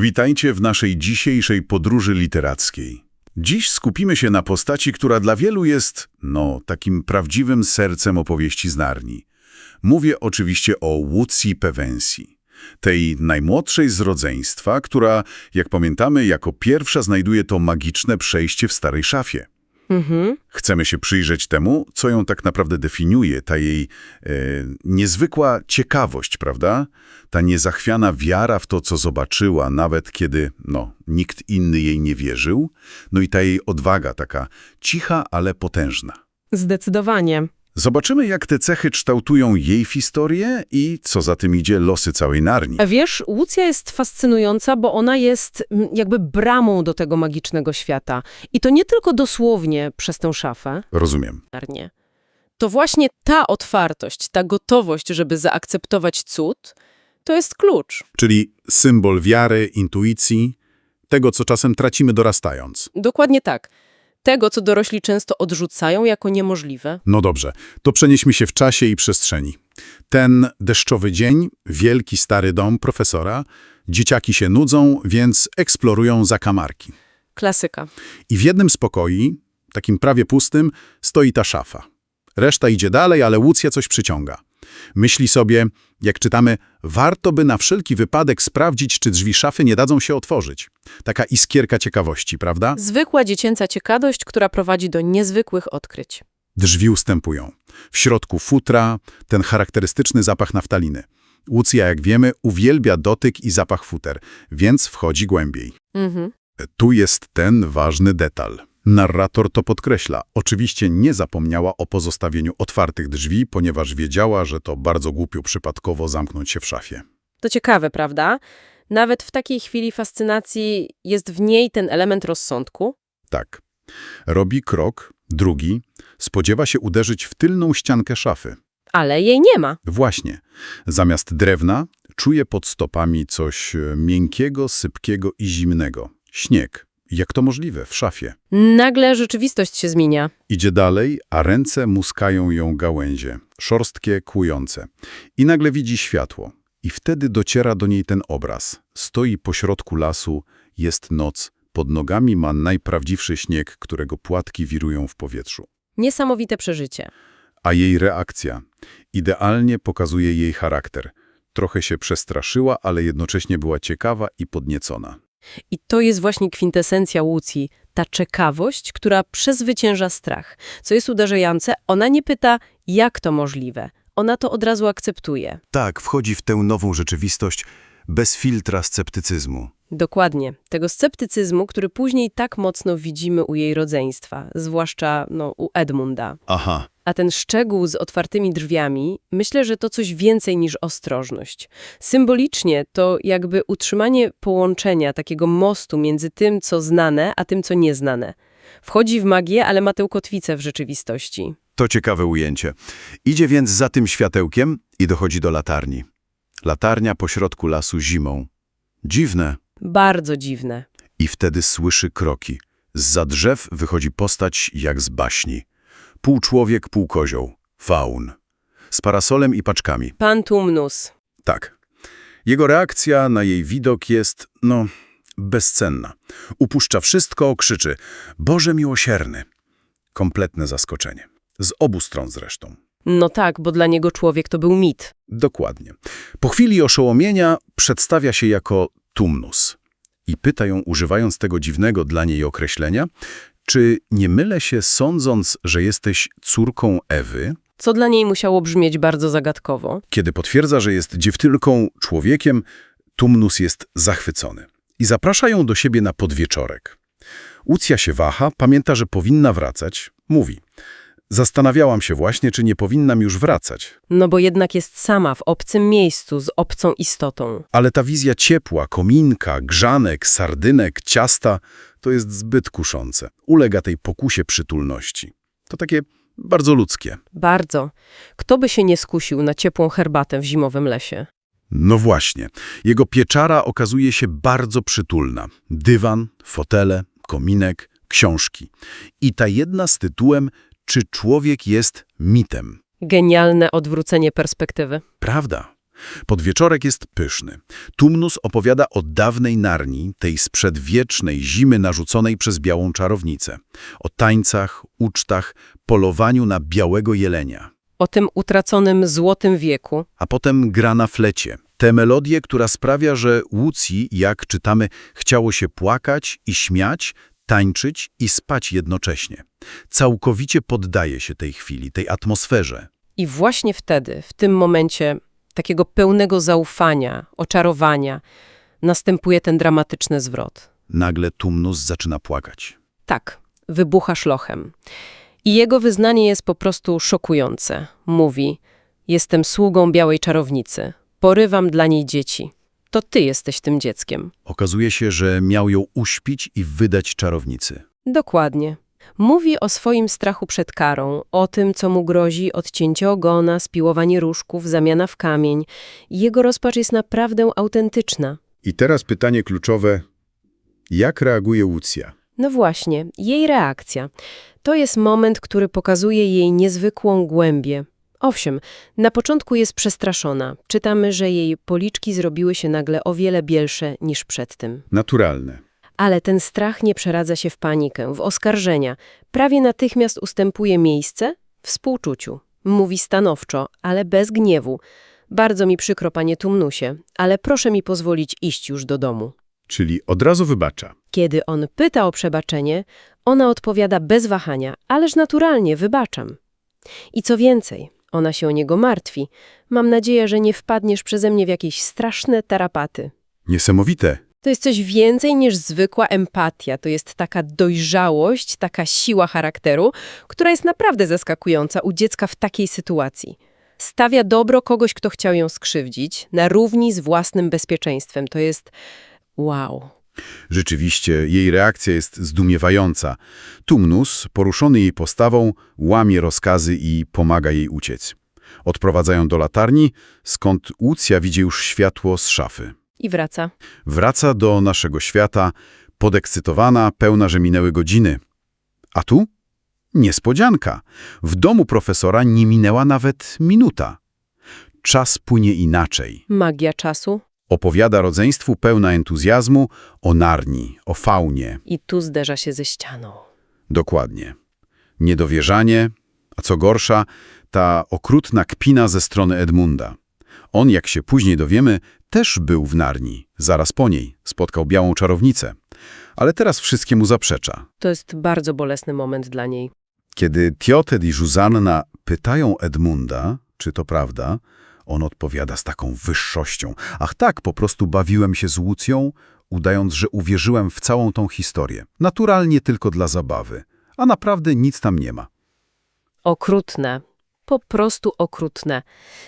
Witajcie w naszej dzisiejszej podróży literackiej. Dziś skupimy się na postaci, która dla wielu jest, no, takim prawdziwym sercem opowieści z Narni. Mówię oczywiście o Łucji Pevensi, tej najmłodszej z rodzeństwa, która, jak pamiętamy, jako pierwsza znajduje to magiczne przejście w starej szafie. Mhm. Chcemy się przyjrzeć temu, co ją tak naprawdę definiuje, ta jej e, niezwykła ciekawość, prawda? Ta niezachwiana wiara w to, co zobaczyła, nawet kiedy, no, nikt inny jej nie wierzył. No i ta jej odwaga, taka cicha, ale potężna. Zdecydowanie. Zobaczymy, jak te cechy kształtują jej historię i, co za tym idzie, losy całej Narni. A wiesz, Łucja jest fascynująca, bo ona jest mm, jakby bramą do tego magicznego świata. I to nie tylko dosłownie przez tę szafę. Rozumiem. Nie. To właśnie ta otwartość, ta gotowość, żeby zaakceptować cud, to jest klucz. Czyli symbol wiary, intuicji, tego, co czasem tracimy dorastając. Dokładnie tak. Tego, co dorośli często odrzucają jako niemożliwe. No dobrze, to przenieśmy się w czasie i przestrzeni. Ten deszczowy dzień, wielki stary dom profesora, dzieciaki się nudzą, więc eksplorują zakamarki. Klasyka. I w jednym z pokoi, takim prawie pustym, stoi ta szafa. Reszta idzie dalej, ale Łucja coś przyciąga. Myśli sobie, jak czytamy, warto by na wszelki wypadek sprawdzić, czy drzwi szafy nie dadzą się otworzyć. Taka iskierka ciekawości, prawda? Zwykła dziecięca ciekawość, która prowadzi do niezwykłych odkryć. Drzwi ustępują. W środku futra, ten charakterystyczny zapach naftaliny. Łucja, jak wiemy, uwielbia dotyk i zapach futer, więc wchodzi głębiej. Mhm. Tu jest ten ważny detal. Narrator to podkreśla. Oczywiście nie zapomniała o pozostawieniu otwartych drzwi, ponieważ wiedziała, że to bardzo głupio przypadkowo zamknąć się w szafie. To ciekawe, prawda? Nawet w takiej chwili fascynacji jest w niej ten element rozsądku. Tak. Robi krok, drugi, spodziewa się uderzyć w tylną ściankę szafy. Ale jej nie ma. Właśnie. Zamiast drewna czuje pod stopami coś e, miękkiego, sypkiego i zimnego. Śnieg. Jak to możliwe w szafie? Nagle rzeczywistość się zmienia. Idzie dalej, a ręce muskają ją gałęzie, szorstkie, kłujące. I nagle widzi światło. I wtedy dociera do niej ten obraz. Stoi pośrodku lasu, jest noc, pod nogami ma najprawdziwszy śnieg, którego płatki wirują w powietrzu. Niesamowite przeżycie. A jej reakcja idealnie pokazuje jej charakter. Trochę się przestraszyła, ale jednocześnie była ciekawa i podniecona. I to jest właśnie kwintesencja Łucji, ta ciekawość, która przezwycięża strach. Co jest uderzające, ona nie pyta, jak to możliwe. Ona to od razu akceptuje. Tak, wchodzi w tę nową rzeczywistość bez filtra sceptycyzmu. Dokładnie. Tego sceptycyzmu, który później tak mocno widzimy u jej rodzeństwa, zwłaszcza no, u Edmunda. Aha, A ten szczegół z otwartymi drzwiami, myślę, że to coś więcej niż ostrożność. Symbolicznie to jakby utrzymanie połączenia, takiego mostu między tym, co znane, a tym, co nieznane. Wchodzi w magię, ale ma tę kotwicę w rzeczywistości. to ciekawe ujęcie. Idzie więc za tym światełkiem i dochodzi do latarni. Latarnia pośrodku lasu zimą. Dziwne. Bardzo dziwne. I wtedy słyszy kroki. Zza drzew wychodzi postać jak z baśni. Pół człowiek, pół kozioł. Faun. Z parasolem i paczkami. Pan Tumnus. Tak. Jego reakcja na jej widok jest, no, bezcenna. Upuszcza wszystko, krzyczy Boże miłosierny. Kompletne zaskoczenie. Z obu stron zresztą. No tak, bo dla niego człowiek to był mit. Dokładnie. Po chwili oszołomienia przedstawia się jako Tumnus i pyta ją, używając tego dziwnego dla niej określenia, czy nie mylę się sądząc, że jesteś córką Ewy, Co dla niej musiało brzmieć bardzo zagadkowo. Kiedy potwierdza, że jest dziewtylką, człowiekiem, Tumnus jest zachwycony i zaprasza ją do siebie na podwieczorek. Łucja się waha, pamięta, że powinna wracać. Mówi, zastanawiałam się właśnie, czy nie powinnam już wracać. No bo jednak jest sama w obcym miejscu z obcą istotą. Ale ta wizja ciepła, kominka, grzanek, sardynek, ciasta, to jest zbyt kuszące. Ulega tej pokusie przytulności. To takie bardzo ludzkie. Bardzo. Kto by się nie skusił na ciepłą herbatę w zimowym lesie? No właśnie. Jego pieczara okazuje się bardzo przytulna. Dywan, fotele, kominek, książki. I ta jedna z tytułem Czy człowiek jest mitem? Genialne odwrócenie perspektywy. Prawda. Podwieczorek jest pyszny. Tumnus opowiada o dawnej Narni, tej sprzedwiecznej zimy narzuconej przez białą czarownicę. O tańcach, ucztach, polowaniu na białego jelenia. O tym utraconym złotym wieku. A potem gra na flecie. Tę melodię, która sprawia, że Łucji, jak czytamy, chciało się płakać i śmiać, tańczyć i spać jednocześnie. Całkowicie poddaje się tej chwili, tej atmosferze. I właśnie wtedy, w tym momencie takiego pełnego zaufania, oczarowania, następuje ten dramatyczny zwrot. Nagle Tumnus zaczyna płakać. Tak, wybucha szlochem. I jego wyznanie jest po prostu szokujące. Mówi, jestem sługą białej czarownicy, porywam dla niej dzieci. To ty jesteś tym dzieckiem. Okazuje się, że miał ją uśpić i wydać czarownicy. Dokładnie. Mówi o swoim strachu przed karą, o tym, co mu grozi odcięcie ogona, spiłowanie różków, zamiana w kamień. Jego rozpacz jest naprawdę autentyczna. I teraz pytanie kluczowe. Jak reaguje Łucja? No właśnie, jej reakcja. To jest moment, który pokazuje jej niezwykłą głębię. Owszem, na początku jest przestraszona. Czytamy, że jej policzki zrobiły się nagle o wiele bielsze niż przedtem. Naturalne. Ale ten strach nie przeradza się w panikę, w oskarżenia. Prawie natychmiast ustępuje miejsce współczuciu. Mówi stanowczo, ale bez gniewu. Bardzo mi przykro, panie Tumnusie, ale proszę mi pozwolić iść już do domu. Czyli od razu wybacza. Kiedy on pyta o przebaczenie, ona odpowiada bez wahania, ależ naturalnie, wybaczam. I co więcej, ona się o niego martwi. Mam nadzieję, że nie wpadniesz przeze mnie w jakieś straszne tarapaty. Niesamowite. To jest coś więcej niż zwykła empatia. To jest taka dojrzałość, taka siła charakteru, która jest naprawdę zaskakująca u dziecka w takiej sytuacji. Stawia dobro kogoś, kto chciał ją skrzywdzić, na równi z własnym bezpieczeństwem. To jest wow. Rzeczywiście, jej reakcja jest zdumiewająca. Tumnus, poruszony jej postawą, łamie rozkazy i pomaga jej uciec. Odprowadzają do latarni, skąd Łucja widzi już światło z szafy. I wraca. Wraca do naszego świata, podekscytowana, pełna, że minęły godziny. A tu? Niespodzianka. W domu profesora nie minęła nawet minuta. Czas płynie inaczej. Magia czasu. Opowiada rodzeństwu pełna entuzjazmu o Narni, o faunie. I tu zderza się ze ścianą. Dokładnie. Niedowierzanie, a co gorsza, ta okrutna kpina ze strony Edmunda. On, jak się później dowiemy, też był w Narni. Zaraz po niej spotkał białą czarownicę. Ale teraz wszystkiemu zaprzecza. To jest bardzo bolesny moment dla niej. Kiedy Tioted i Zuzanna pytają Edmunda, czy to prawda, on odpowiada z taką wyższością. Ach tak, po prostu bawiłem się z Łucją, udając, że uwierzyłem w całą tą historię. Naturalnie tylko dla zabawy. A naprawdę nic tam nie ma. Okrutne. Po prostu okrutne.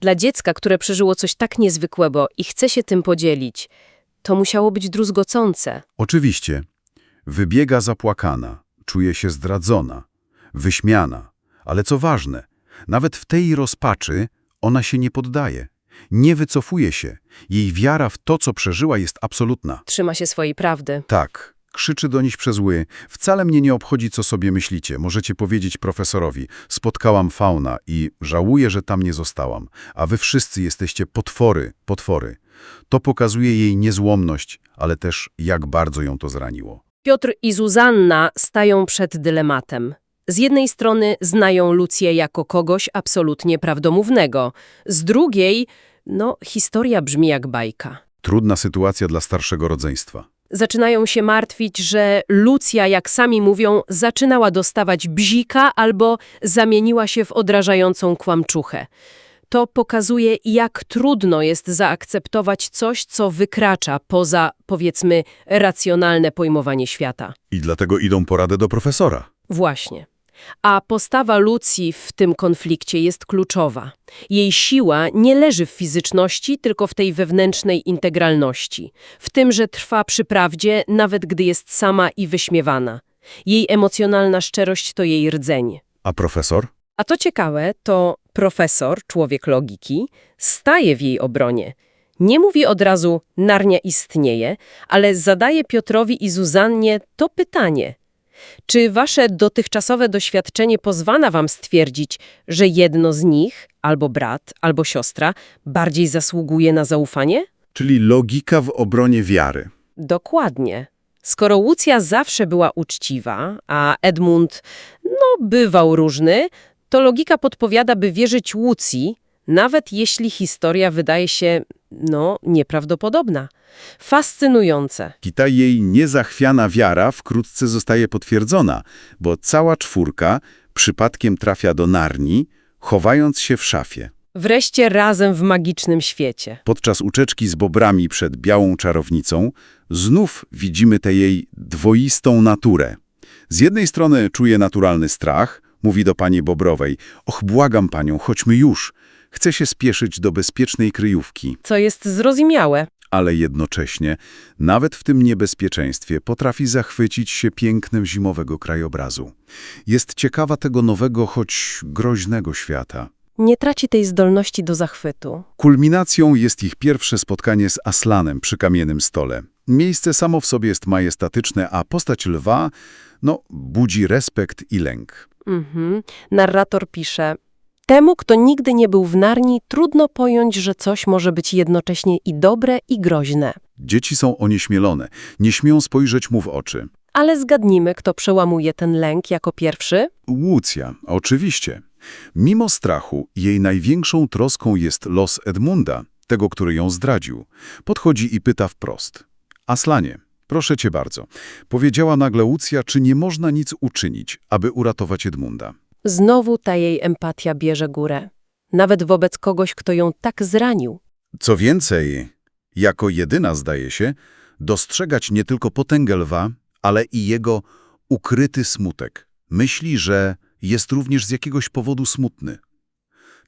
Dla dziecka, które przeżyło coś tak niezwykłego i chce się tym podzielić, to musiało być druzgocące. Oczywiście, wybiega zapłakana, czuje się zdradzona, wyśmiana, ale co ważne, nawet w tej rozpaczy ona się nie poddaje, nie wycofuje się. Jej wiara w to, co przeżyła, jest absolutna. Trzyma się swojej prawdy. Tak, krzyczy do nich przez ły. Wcale mnie nie obchodzi, co sobie myślicie. Możecie powiedzieć profesorowi. Spotkałam fauna i żałuję, że tam nie zostałam. A wy wszyscy jesteście potwory, potwory. To pokazuje jej niezłomność, ale też jak bardzo ją to zraniło. Piotr i Zuzanna stają przed dylematem. Z jednej strony znają Lucję jako kogoś absolutnie prawdomównego, z drugiej, no, historia brzmi jak bajka. Trudna sytuacja dla starszego rodzeństwa. Zaczynają się martwić, że Lucja, jak sami mówią, zaczynała dostawać bzika albo zamieniła się w odrażającą kłamczuchę. To pokazuje, jak trudno jest zaakceptować coś, co wykracza poza, powiedzmy, racjonalne pojmowanie świata. I dlatego idą poradę do profesora. Właśnie. A postawa Lucji w tym konflikcie jest kluczowa. Jej siła nie leży w fizyczności, tylko w tej wewnętrznej integralności. W tym, że trwa przy prawdzie, nawet gdy jest sama i wyśmiewana. Jej emocjonalna szczerość to jej rdzeń. A profesor? A to ciekawe, to profesor, człowiek logiki, staje w jej obronie. Nie mówi od razu Narnia istnieje, ale zadaje Piotrowi i Zuzannie to pytanie. Czy wasze dotychczasowe doświadczenie pozwala wam stwierdzić, że jedno z nich, albo brat, albo siostra, bardziej zasługuje na zaufanie? Czyli logika w obronie wiary. Dokładnie. Skoro Łucja zawsze była uczciwa, a Edmund, no, bywał różny, to logika podpowiada, by wierzyć Łucji, nawet jeśli historia wydaje się, no, nieprawdopodobna. Fascynujące. I ta jej niezachwiana wiara wkrótce zostaje potwierdzona, bo cała czwórka przypadkiem trafia do Narni, chowając się w szafie. Wreszcie razem w magicznym świecie. Podczas ucieczki z bobrami przed białą czarownicą znów widzimy tę jej dwoistą naturę. Z jednej strony czuje naturalny strach, mówi do pani Bobrowej, och, błagam panią, chodźmy już. Chce się spieszyć do bezpiecznej kryjówki, Co jest zrozumiałe. ale jednocześnie, nawet w tym niebezpieczeństwie, potrafi zachwycić się pięknem zimowego krajobrazu. Jest ciekawa tego nowego, choć groźnego świata. Nie traci tej zdolności do zachwytu. Kulminacją jest ich pierwsze spotkanie z Aslanem przy kamiennym stole. Miejsce samo w sobie jest majestatyczne, a postać lwa, no, budzi respekt i lęk. Mhm. Narrator pisze: Temu, kto nigdy nie był w Narni, trudno pojąć, że coś może być jednocześnie i dobre, i groźne. Dzieci są onieśmielone, nie śmią spojrzeć mu w oczy. Ale zgadnijmy, kto przełamuje ten lęk jako pierwszy? Łucja, oczywiście. Mimo strachu, jej największą troską jest los Edmunda, tego, który ją zdradził. Podchodzi i pyta wprost. Aslanie, proszę cię bardzo. Powiedziała nagle Łucja, czy nie można nic uczynić, aby uratować Edmunda. Znowu ta jej empatia bierze górę. Nawet wobec kogoś, kto ją tak zranił. Co więcej, jako jedyna zdaje się, dostrzegać nie tylko potęgę lwa, ale i jego ukryty smutek. Myśli, że jest również z jakiegoś powodu smutny.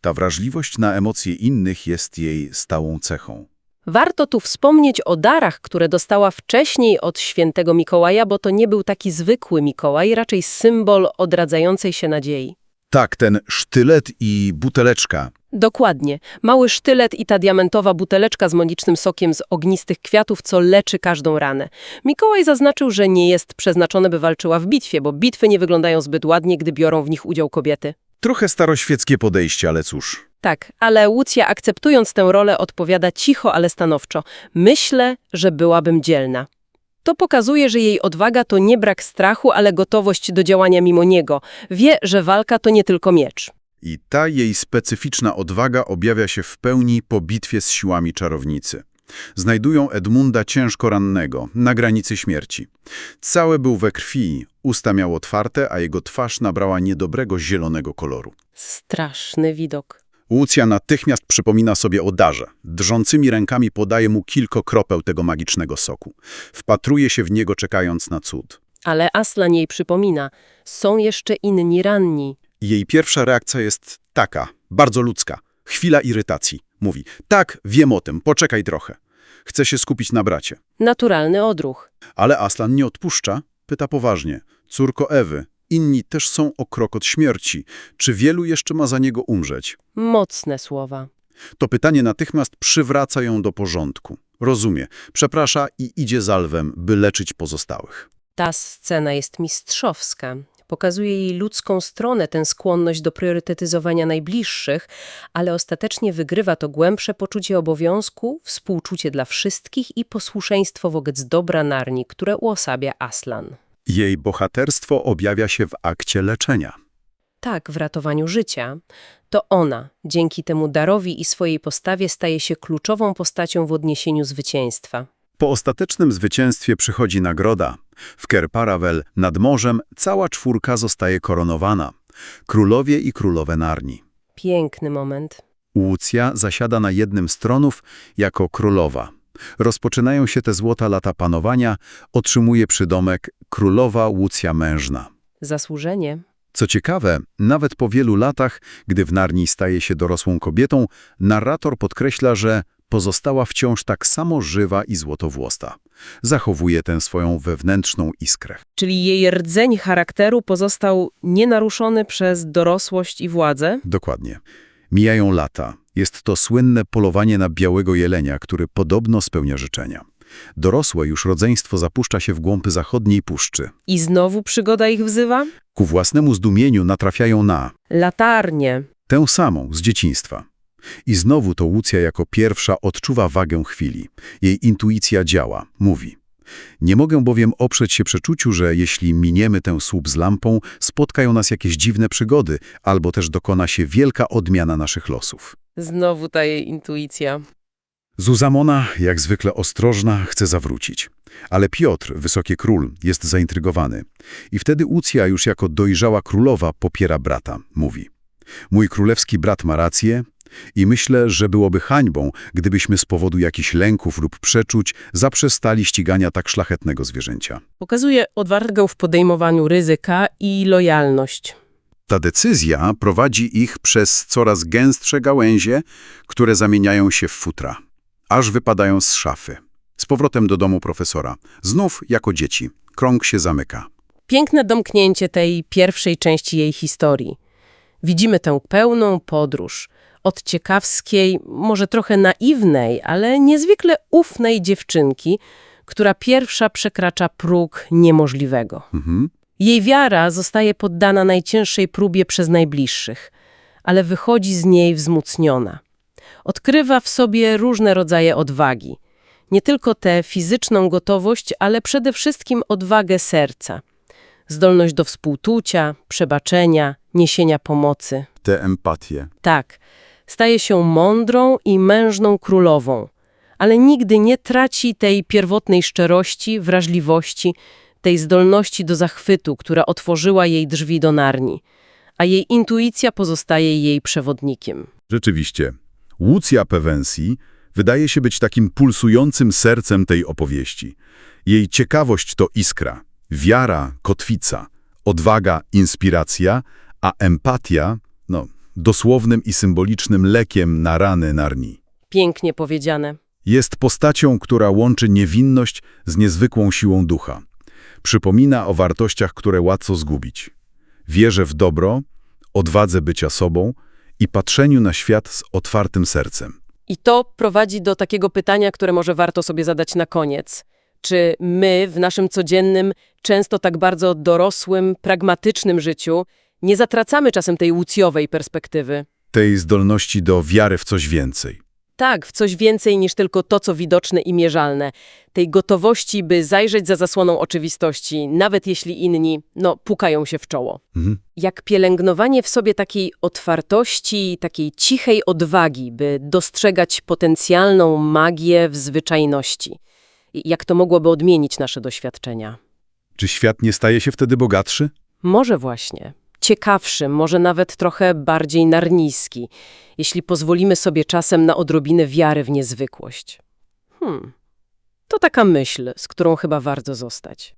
Ta wrażliwość na emocje innych jest jej stałą cechą. Warto tu wspomnieć o darach, które dostała wcześniej od świętego Mikołaja, bo to nie był taki zwykły Mikołaj, raczej symbol odradzającej się nadziei. Tak, ten sztylet i buteleczka. Dokładnie. Mały sztylet i ta diamentowa buteleczka z magicznym sokiem z ognistych kwiatów, co leczy każdą ranę. Mikołaj zaznaczył, że nie jest przeznaczone, by walczyła w bitwie, bo bitwy nie wyglądają zbyt ładnie, gdy biorą w nich udział kobiety. Trochę staroświeckie podejście, ale cóż. Tak, ale Łucja akceptując tę rolę odpowiada cicho, ale stanowczo. Myślę, że byłabym dzielna. To pokazuje, że jej odwaga to nie brak strachu, ale gotowość do działania mimo niego. Wie, że walka to nie tylko miecz. I ta jej specyficzna odwaga objawia się w pełni po bitwie z siłami czarownicy. Znajdują Edmunda ciężko rannego, na granicy śmierci. Cały był we krwi, usta miał otwarte, a jego twarz nabrała niedobrego zielonego koloru. Straszny widok. Łucja natychmiast przypomina sobie o darze. Drżącymi rękami podaje mu kilka kropeł tego magicznego soku. Wpatruje się w niego, czekając na cud. Ale Aslan jej przypomina, są jeszcze inni ranni. Jej pierwsza reakcja jest taka, bardzo ludzka. Chwila irytacji. Mówi, tak, wiem o tym, poczekaj trochę. Chce się skupić na bracie. Naturalny odruch. Ale Aslan nie odpuszcza, pyta poważnie. Córko Ewy, inni też są o krok od śmierci. Czy wielu jeszcze ma za niego umrzeć? Mocne słowa. To pytanie natychmiast przywraca ją do porządku. Rozumie, przeprasza i idzie za lwem, by leczyć pozostałych. Ta scena jest mistrzowska. Pokazuje jej ludzką stronę, tę skłonność do priorytetyzowania najbliższych, ale ostatecznie wygrywa to głębsze poczucie obowiązku, współczucie dla wszystkich i posłuszeństwo wobec dobra Narni, które uosabia Aslan. Jej bohaterstwo objawia się w akcie leczenia. Tak, w ratowaniu życia. To ona, dzięki temu darowi i swojej postawie, staje się kluczową postacią w odniesieniu zwycięstwa. Po ostatecznym zwycięstwie przychodzi nagroda. W Kerparavel nad morzem cała czwórka zostaje koronowana. Królowie i królowe Narni. Piękny moment. Łucja zasiada na jednym z tronów jako królowa. Rozpoczynają się te złota lata panowania, otrzymuje przydomek królowa Łucja Mężna. Zasłużenie. Co ciekawe, nawet po wielu latach, gdy w Narni staje się dorosłą kobietą, narrator podkreśla, że pozostała wciąż tak samo żywa i złotowłosta. Zachowuje tę swoją wewnętrzną iskrę. Czyli jej rdzeń charakteru pozostał nienaruszony przez dorosłość i władzę? Dokładnie. Mijają lata. Jest to słynne polowanie na białego jelenia, który podobno spełnia życzenia. Dorosłe już rodzeństwo zapuszcza się w głąb zachodniej puszczy. I znowu przygoda ich wzywa? Ku własnemu zdumieniu natrafiają na Latarnie. tę samą z dzieciństwa. I znowu to Łucja jako pierwsza odczuwa wagę chwili. Jej intuicja działa, mówi. Nie mogę bowiem oprzeć się przeczuciu, że jeśli miniemy tę słup z lampą, spotkają nas jakieś dziwne przygody, albo też dokona się wielka odmiana naszych losów. Znowu ta jej intuicja. Zuzamona, jak zwykle ostrożna, chce zawrócić. Ale Piotr, wysoki król, jest zaintrygowany. I wtedy Łucja już jako dojrzała królowa popiera brata, mówi. Mój królewski brat ma rację i myślę, że byłoby hańbą, gdybyśmy z powodu jakichś lęków lub przeczuć zaprzestali ścigania tak szlachetnego zwierzęcia. Pokazuje odwagę w podejmowaniu ryzyka i lojalność. Ta decyzja prowadzi ich przez coraz gęstsze gałęzie, które zamieniają się w futra, aż wypadają z szafy. Z powrotem do domu profesora. Znów jako dzieci. Krąg się zamyka. Piękne domknięcie tej pierwszej części jej historii. Widzimy tę pełną podróż. Od ciekawskiej, może trochę naiwnej, ale niezwykle ufnej dziewczynki, która pierwsza przekracza próg niemożliwego. Mhm. Jej wiara zostaje poddana najcięższej próbie przez najbliższych, ale wychodzi z niej wzmocniona. Odkrywa w sobie różne rodzaje odwagi. Nie tylko tę fizyczną gotowość, ale przede wszystkim odwagę serca. Zdolność do współczucia, przebaczenia, niesienia pomocy. Te empatie. Tak, staje się mądrą i mężną królową, ale nigdy nie traci tej pierwotnej szczerości, wrażliwości, tej zdolności do zachwytu, która otworzyła jej drzwi do Narni, a jej intuicja pozostaje jej przewodnikiem. Rzeczywiście, Łucja Pevensi wydaje się być takim pulsującym sercem tej opowieści. Jej ciekawość to iskra, wiara, kotwica, odwaga, inspiracja, a empatia, dosłownym i symbolicznym lekiem na rany Narni. Pięknie powiedziane. Jest postacią, która łączy niewinność z niezwykłą siłą ducha. Przypomina o wartościach, które łatwo zgubić. Wierze w dobro, odwadze bycia sobą i patrzeniu na świat z otwartym sercem. I to prowadzi do takiego pytania, które może warto sobie zadać na koniec. Czy my w naszym codziennym, często tak bardzo dorosłym, pragmatycznym życiu nie zatracamy czasem tej łucjowej perspektywy? Tej zdolności do wiary w coś więcej. Tak, w coś więcej niż tylko to, co widoczne i mierzalne. Tej gotowości, by zajrzeć za zasłoną oczywistości, nawet jeśli inni, no, pukają się w czoło. Mhm. Jak pielęgnowanie w sobie takiej otwartości, takiej cichej odwagi, by dostrzegać potencjalną magię w zwyczajności. I jak to mogłoby odmienić nasze doświadczenia? Czy świat nie staje się wtedy bogatszy? Może właśnie. Ciekawszy, może nawet trochę bardziej narniski, jeśli pozwolimy sobie czasem na odrobinę wiary w niezwykłość. Hmm. To taka myśl, z którą chyba warto zostać.